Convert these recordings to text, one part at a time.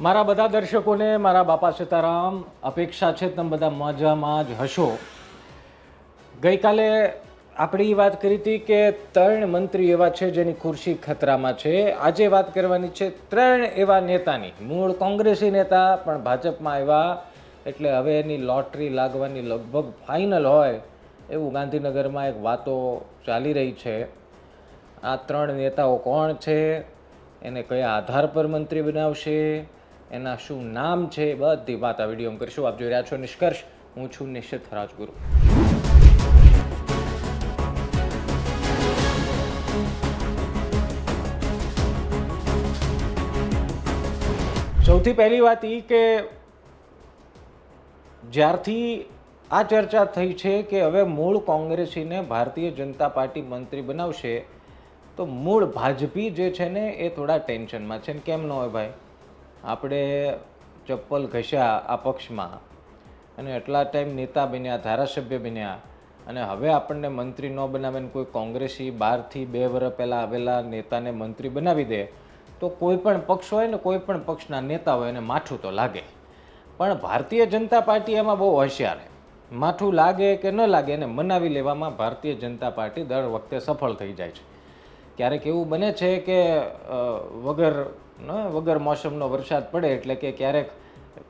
મારા બધા દર્શકોને મારા બાપા સીતારામ, અપેક્ષા છે તમે બધા મજામાં જ હશો. ગઈકાલે આપણે વાત કરી હતી કે ત્રણ મંત્રી એવા છે જેની ખુરશી ખતરામાં છે. આજે વાત કરવાની છે ત્રણ એવા નેતાની. મૂળ કોંગ્રેસી નેતા, પણ ભાજપમાં આવ્યા એટલે હવે એની લોટરી લાગવાની લગભગ ફાઇનલ હોય એવું ગાંધીનગરમાં એક વાતો ચાલી રહી છે. આ ત્રણ નેતાઓ કોણ છે? એને કયા આધાર પર મંત્રી બનાવશે? એના શું નામ છે, બધી વાત આ વિડીયોમાં કરીશું. આપ જોઈ રહ્યા છો નિષ્કર્ષ. હું છું નિશ્ચિત રાજગુરુ. સૌથી પહેલી વાત એ કે જ્યારથી આ ચર્ચા થઈ છે કે હવે મૂળ કોંગ્રેસીને ભારતીય જનતા પાર્ટી મંત્રી બનાવશે, તો મૂળ ભાજપી જે છે ને, એ થોડા ટેન્શનમાં છે. ને કેમ ન હોય ભાઈ? આપણે ચપ્પલ ઘસ્યા આ પક્ષમાં અને એટલા ટાઈમ નેતા બન્યા, ધારાસભ્ય બન્યા અને હવે આપણને મંત્રી ન બનાવે ને કોઈ કોંગ્રેસી બહારથી બે વર્ષ પહેલાં આવેલા નેતાને મંત્રી બનાવી દે, તો કોઈ પણ પક્ષ હોય ને કોઈ પણ પક્ષના નેતા હોય એને માઠું તો લાગે. પણ ભારતીય જનતા પાર્ટી એમાં બહુ હોશિયાર છે. માઠું લાગે કે ન લાગે એને મનાવી લેવામાં ભારતીય જનતા પાર્ટી દર વખતે સફળ થઈ જાય છે. ક્યારેક એવું બને છે કે વગર વગર મોસમનો વરસાદ પડે એટલે કે ક્યારેક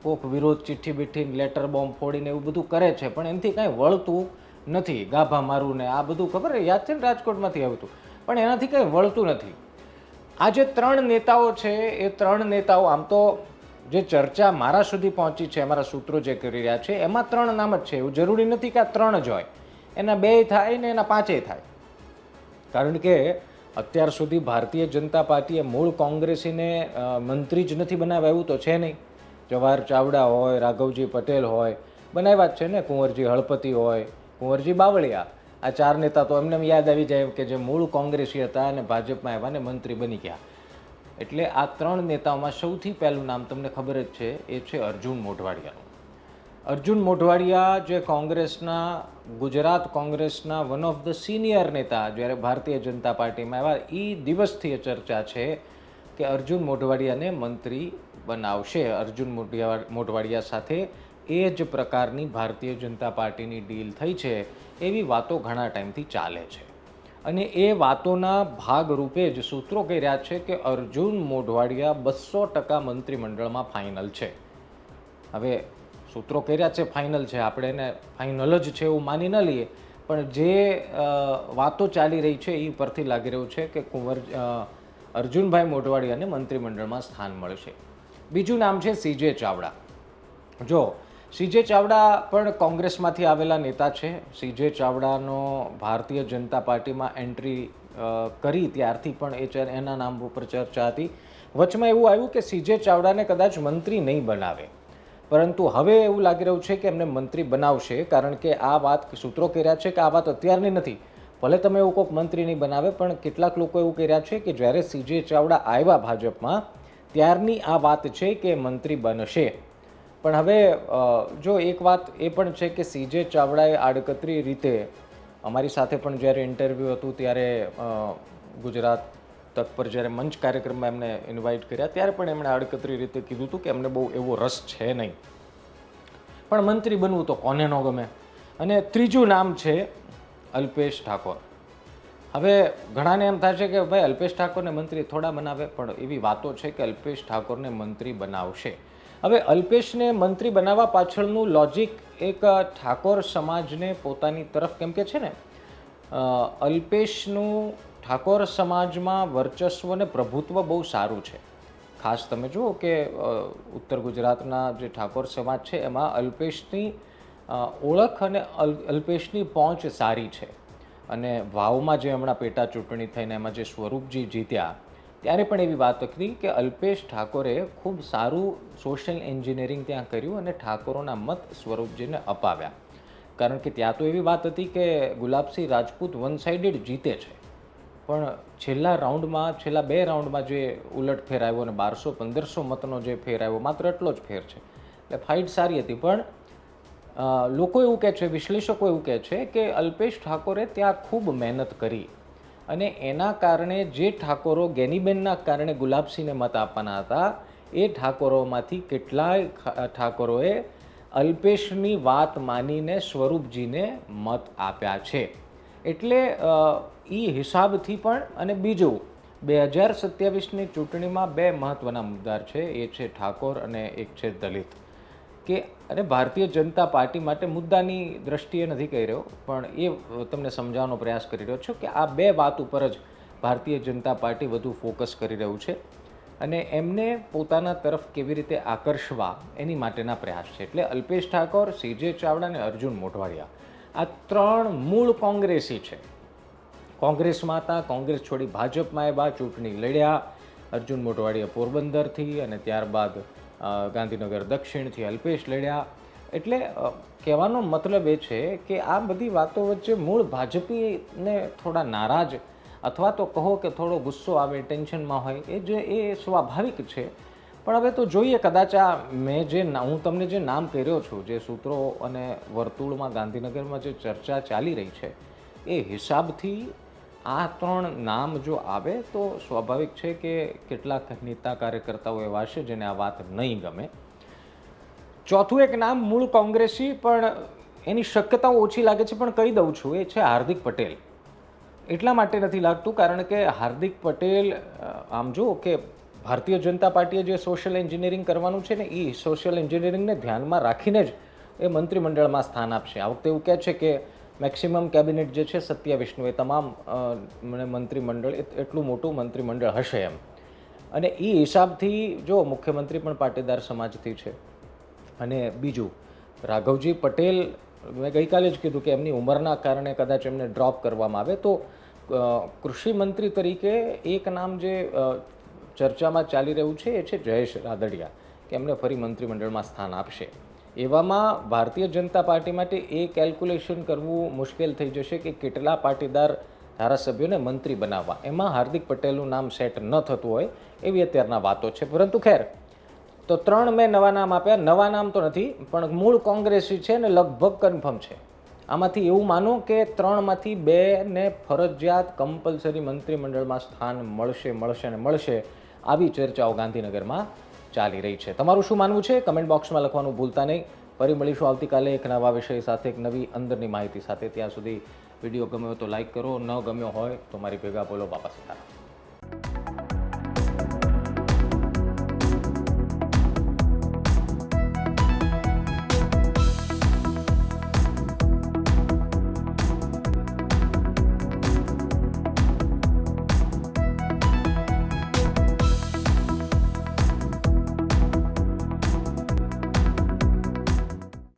કોક વિરોધ ચિઠ્ઠી બિઠ્ઠી લેટર બોમ્બ ફોડીને એવું બધું કરે છે, પણ એનાથી કાંઈ વળતું નથી. ગાભા મારું ને આ બધું ખબર યાદ છે ને રાજકોટમાંથી આવતું? પણ એનાથી કંઈ વળતું નથી. આ જે ત્રણ નેતાઓ છે, એ ત્રણ નેતાઓ આમ તો જે ચર્ચા મારા સુધી પહોંચી છે, અમારા સૂત્રો જે કરી રહ્યા છે, એમાં ત્રણ નામ જ છે. એવું જરૂરી નથી કે આ ત્રણ જ હોય. એના બે થાય ને એના પાંચેય થાય. કારણ કે અત્યાર સુધી ભારતીય જનતા પાર્ટીએ મૂળ કોંગ્રેસીને મંત્રી જ નથી બનાવ્યા એવું તો છે નહીં. જવાહર ચાવડા હોય, રાઘવજી પટેલ હોય, બનાવ્યા જ છે ને, કુંવરજી હળપતિ હોય, કુંવરજી બાવળિયા. આ ચાર નેતા તો એમને યાદ આવી જાય કે જે મૂળ કોંગ્રેસી હતા અને ભાજપમાં આવ્યા ને મંત્રી બની ગયા. એટલે આ ત્રણ નેતાઓમાં સૌથી પહેલું નામ તમને ખબર જ છે, એ છે અર્જુન મોઢવાડિયાનું. અર્જુન મોઢવાડિયા જે કોંગ્રેસના, ગુજરાત કોંગ્રેસના વન ઓફ ધ સિનિયર નેતા જ્યારે ભારતીય જનતા પાર્ટીમાં આવ્યા એ દિવસથી ચર્ચા છે કે અર્જુન મોઢવાડિયાને મંત્રી બનાવશે. અર્જુન મોઢવાડિયા સાથે એ જ પ્રકારની ભારતીય જનતા પાર્ટીની ડીલ થઈ છે. એવી વાતો ઘણા ટાઈમથી ચાલે છે. અને એ વાતોના ભાગરૂપે જ સૂત્રો કહી રહ્યા છે કે અર્જુન મોઢવાડિયા બસો ટકા મંત્રીમંડળમાં ફાઇનલ છે. હવે સૂત્રો કર્યા છે ફાઇનલ છે. આપણે એને ફાઇનલ જ છે એવું માની ન લઈએ. પણ જે વાતો ચાલી રહી છે એ પરથી લાગી રહ્યું છે કે કુંવર અર્જુનભાઈ મોઢવાડિયાને મંત્રીમંડળમાં સ્થાન મળશે. બીજું નામ છે સીજે ચાવડા. જો સીજે ચાવડા પણ કોંગ્રેસમાંથી આવેલા નેતા છે. સીજે ચાવડાનો ભારતીય જનતા પાર્ટીમાં એન્ટ્રી કરી ત્યારથી પણ એ એના નામ ઉપર ચર્ચા હતી. વચમાં એવું આવ્યું કે સીજે ચાવડાને કદાચ મંત્રી નહીં બનાવે. પરંતુ હવે એવું લાગી રહ્યું છે કે એમને મંત્રી બનાવશે, કારણ કે આ વાત સૂત્રો કર્યા છે કે આ વાત અત્યારની નથી. ભલે તમે એવું કોઈક મંત્રી નહીં બનાવે, પણ કેટલાક લોકો એવું કર્યા છે કે જ્યારે સીજે ચાવડા આવ્યા ભાજપમાં, ત્યારની આ વાત છે કે મંત્રી બનશે. પણ હવે જો એક વાત એ પણ છે કે સીજે ચાવડાએ આડકતરી રીતે અમારી સાથે પણ જ્યારે ઇન્ટરવ્યૂ હતું ત્યારે ગુજરાત તક પર જ્યારે મંચ કાર્યક્રમમાં એમને ઇન્વાઇટ કર્યા, ત્યારે પણ એમણે આડકતરી રીતે કીધું હતું કે એમને બહુ એવો રસ છે નહીં. પણ મંત્રી બનવું તો કોને ન ગમે? અને ત્રીજું નામ છે અલ્પેશ ઠાકોર. હવે ઘણાને એમ થાય છે કે ભાઈ અલ્પેશ ઠાકોરને મંત્રી થોડા બનાવે, પણ એવી વાતો છે કે અલ્પેશ ઠાકોરને મંત્રી બનાવશે. હવે અલ્પેશને મંત્રી બનાવવા પાછળનું લોજિક એક ઠાકોર સમાજને પોતાની તરફ, કેમ કે છે ને અલ્પેશનું ઠાકોર સમાજમાં વર્ચસ્વ અને પ્રભુત્વ બહુ સારું છે. ખાસ તમે જુઓ કે ઉત્તર ગુજરાતના જે ઠાકોર સમાજ છે, એમાં અલ્પેશની ઓળખ અને અલ્પેશની પહોંચ સારી છે. અને વાવમાં જે હમણાં પેટા ચૂંટણી થઈને એમાં જે સ્વરૂપજી જીત્યા, ત્યારે પણ એવી વાત હતી કે અલ્પેશ ઠાકોરે ખૂબ સારું સોશિયલ એન્જિનિયરિંગ ત્યાં કર્યું અને ઠાકોરોના મત સ્વરૂપજીને અપાવ્યા. કારણ કે ત્યાં તો એવી વાત હતી કે ગુલાબસિંહ રાજપૂત વન સાઇડેડ જીતે છે. પણ છેલ્લા રાઉન્ડમાં, છેલ્લા બે રાઉન્ડમાં જે ઉલટ ફેર આવ્યો અને બારસો, પંદરસો મતનો જે ફેર આવ્યો, માત્ર એટલો જ ફેર છે. એટલે ફાઇટ સારી હતી. પણ લોકો એવું કહે છે, વિશ્લેષકો એવું કહે છે કે અલ્પેશ ઠાકોરે ત્યાં ખૂબ મહેનત કરી અને એના કારણે જે ઠાકોરો ગેનીબેનના કારણે ગુલાબસિંહને મત આપવાના હતા, એ ઠાકોરોમાંથી કેટલાય ઠાકોરોએ અલ્પેશની વાત માનીને સ્વરૂપજીને મત આપ્યા છે. એટલે એ હિસાબથી પણ અને બીજું, બે હજાર સત્યાવીસની ચૂંટણીમાં બે મહત્ત્વના મુદ્દા છે. એ છે ઠાકોર અને એક છે દલિત. કે અને ભારતીય જનતા પાર્ટી માટે મુદ્દાની દ્રષ્ટિએ નથી કહી રહ્યો, પણ એ તમને સમજાવવાનો પ્રયાસ કરી રહ્યો છું કે આ બે વાત ઉપર જ ભારતીય જનતા પાર્ટી વધુ ફોકસ કરી રહ્યું છે અને એમને પોતાના તરફ કેવી રીતે આકર્ષવા એની માટેના પ્રયાસ છે. એટલે અલ્પેશ ઠાકોર સીજે ચાવડા અને અર્જુન મોઢવાડિયા આ ત્રણ મૂળ કોંગ્રેસી છે. કોંગ્રેસમાં હતા કોંગ્રેસ છોડી ભાજપમાં આવ્યા, ચૂંટણી લડ્યા. અર્જુન મોટવાડીએ પોરબંદરથી અને ત્યારબાદ ગાંધીનગર દક્ષિણથી અલ્પેશ લડ્યા. એટલે કહેવાનો મતલબ એ છે કે આ બધી વાતો વચ્ચે મૂળ ભાજપીને થોડા નારાજ અથવા તો કહો કે થોડો ગુસ્સો આવે, ટેન્શનમાં હોય, એ જે, એ સ્વાભાવિક છે. પણ હવે તો જોઈએ, કદાચ આ મેં જે હું તમને જે નામ કર્યો છું, જે સૂત્રો અને વર્તુળમાં ગાંધીનગરમાં જે ચર્ચા ચાલી રહી છે, એ હિસાબથી આ ત્રણ નામ જો આવે તો સ્વાભાવિક છે કે કેટલાક નેતા કાર્યકર્તાઓ એવા છે જેને આ વાત નહીં ગમે. ચોથું એક નામ મૂળ કોંગ્રેસી, પણ એની શક્યતાઓ ઓછી લાગે છે, પણ કહી દઉં છું, એ છે હાર્દિક પટેલ. એટલા માટે નથી લાગતું, કારણ કે હાર્દિક પટેલ આમ જુઓ કે ભારતીય જનતા પાર્ટીએ જે સોશિયલ એન્જિનિયરિંગ કરવાનું છે ને, એ સોશિયલ એન્જિનિયરિંગને ધ્યાનમાં રાખીને જ એ મંત્રીમંડળમાં સ્થાન આપશે. આ વખતે એવું કહે છે કે મેક્સિમમ કેબિનેટ જે છે સત્યાવીસનું એ તમામ મને મંત્રીમંડળ એટલું મોટું મંત્રીમંડળ હશે એમ. અને એ હિસાબથી જો મુખ્યમંત્રી પણ પાટીદાર સમાજથી છે. અને બીજું, રાઘવજી પટેલ, મેં ગઈકાલે જ કીધું કે એમની ઉંમરના કારણે કદાચ એમને ડ્રોપ કરવામાં આવે તો કૃષિમંત્રી કૃષિ મંત્રી તરીકે એક નામ જે ચર્ચામાં ચાલી રહ્યું છે એ છે જયેશ રાદડિયા, કે એમને ફરી મંત્રીમંડળમાં સ્થાન આપશે. એવામાં ભારતીય જનતા પાર્ટી માટે એ કેલ્ક્યુલેશન કરવું મુશ્કેલ થઈ જશે કે કેટલા પાટીદાર ધારાસભ્યોને મંત્રી બનાવવા. એમાં હાર્દિક પટેલનું નામ સેટ ન થતું હોય એવી અત્યારના વાતો છે. પરંતુ ખેર, તો ત્રણ મેં નવા નામ આપ્યા. નવા નામ તો નથી, પણ મૂળ કોંગ્રેસી છે ને લગભગ કન્ફર્મ છે. આમાંથી એવું માનો કે ત્રણમાંથી બેને ફરજિયાત કમ્પલસરી મંત્રીમંડળમાં સ્થાન મળશે મળશે ને મળશે, આવી ચર્ચાઓ ગાંધીનગરમાં ચાલી રહી છે. તમારું શું માનવું છે? કમેન્ટ બોક્સમાં લખવાનું ભૂલતા નહીં. ફરી મળીશું આવતીકાલે એક નવા વિષય સાથે, એક નવી અંદરની માહિતી સાથે. ત્યાં સુધી વીડિયો ગમ્યો તો લાઈક કરો. ન ગમ્યો હોય તો મારી ભેગા બોલો બાપા સીતારામ.